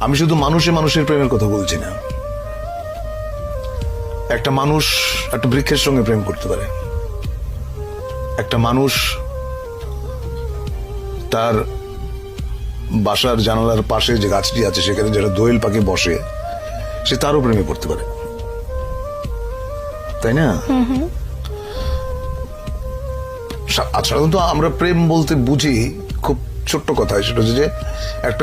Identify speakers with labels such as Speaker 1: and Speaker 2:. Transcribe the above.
Speaker 1: আমি শুধু মানুষে মানুষের প্রেমের কথা বলছি না। একটা মানুষ একটা বৃক্ষের সঙ্গে প্রেম করতে পারে। একটা মানুষ তার বাসার জানালার পাশে যে গাছটি আছে সেখানে যারা দোয়েল পাখি বসে সে তারও প্রেমে পড়তে পারে। তাই না? সাধারণত আমরা প্রেম বলতে বুঝি খুব ছোট্ট কথা সেটা হচ্ছে যে একটা